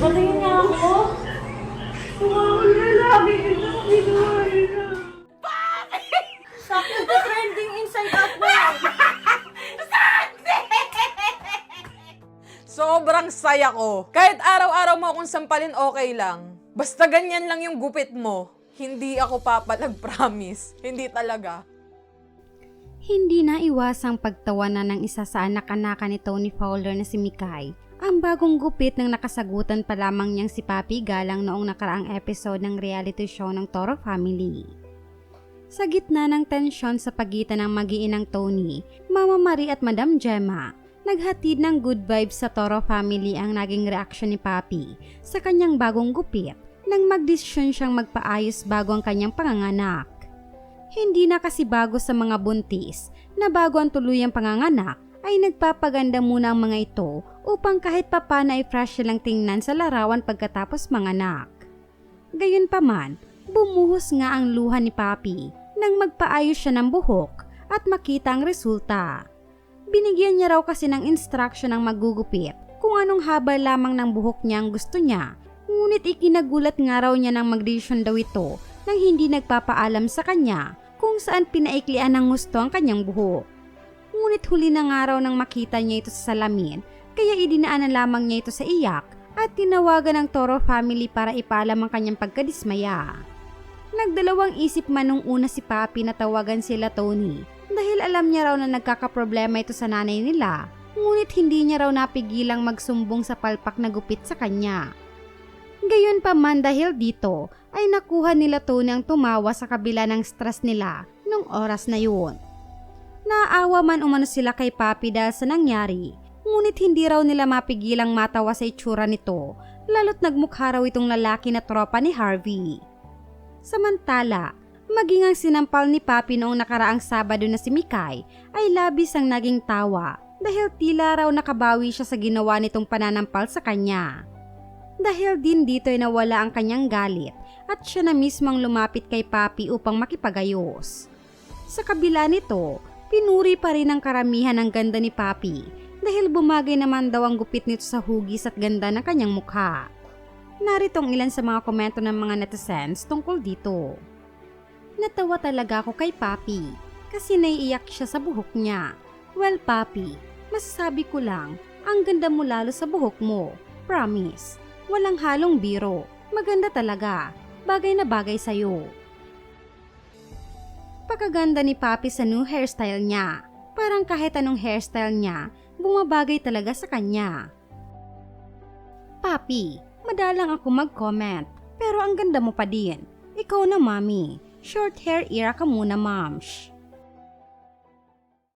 Patayin niya ako. Sakto ka trending inside out mo. Sobrang saya ko. Kahit araw-araw mo akong sampalin, okay lang. Basta ganyan lang yung gupit mo. Hindi ako papalag, promise. Hindi talaga. Hindi na iwasang pagtawanan ng isa sa anak-anaka ni Tony Fowler na si Mikay. Ang bagong gupit ng nakasagutan pa lamang niyang si Papi Galang noong nakaraang episode ng reality show ng Toro Family. Sa gitna ng tensyon sa pagitan ng magiinang Tony, Mama Marie at Madam Gemma, naghatid ng good vibes sa Toro family ang naging reaksyon ni Papi sa kanyang bagong gupit nang magdesisyon siyang magpaayos bago ang kanyang panganganak. Hindi na kasi bago sa mga buntis na bago ang tuluyang panganganak ay nagpapaganda muna ang mga ito upang kahit papana ay fresh silang tingnan sa larawan pagkatapos manganak. Gayunpaman, bumuhos nga ang luha ni Papi nang magpaayos siya ng buhok at makita ang resulta. Binigyan niya raw kasi ng instruction ng magugupit kung anong haba lamang ng buhok niya ang gusto niya. Ngunit ikinagulat nga raw niya ng magdesisyon daw ito nang hindi nagpapaalam sa kanya kung saan pinaiklian ng gusto ang kanyang buhok. Ngunit huli na nga raw nang makita niya ito sa salamin kaya idinaanan lamang niya ito sa iyak at tinawagan ng Toro family para ipaalam ang kanyang pagkadismaya. Nagdalawang isip man nung una si Papi na tawagan sila Tony dahil alam niya raw na nagkakaproblema ito sa nanay nila ngunit hindi niya raw napigilang magsumbong sa palpak na gupit sa kanya. Gayon pa man dahil dito ay nakuha nila Tony ang tumawa sa kabila ng stress nila nung oras na yun. Naawa man umano sila kay Papi dahil sa nangyari, ngunit hindi raw nila mapigilang matawa sa itsura nito, lalo't nagmukha raw itong lalaki na tropa ni Harvey. Samantala, maging ang sinampal ni Papi noong nakaraang Sabado na si Mikay ay labis ang naging tawa dahil tila raw nakabawi siya sa ginawa nitong pananampal sa kanya. Dahil din dito ay nawala ang kanyang galit at siya na mismong lumapit kay Papi upang makipagayos. Sa kabila nito, pinuri pa rin ang karamihan ng ganda ni Papi dahil bumagay naman daw ang gupit nito sa hugis at ganda ng kanyang mukha. Narito ang ilan sa mga komento ng mga netizens tungkol dito. Natawa talaga ako kay Papi kasi naiiyak siya sa buhok niya. Well, Papi, masasabi ko lang, ang ganda mo lalo sa buhok mo. Promise. Walang halong biro. Maganda talaga. Bagay na bagay sa'yo. Pagkaganda ni Papi sa new hairstyle niya. Parang kahit anong hairstyle niya, bumabagay talaga sa kanya. Papi, madalang ako mag-comment, pero ang ganda mo pa din. Ikaw na, mami. Short hair era ka muna, moms.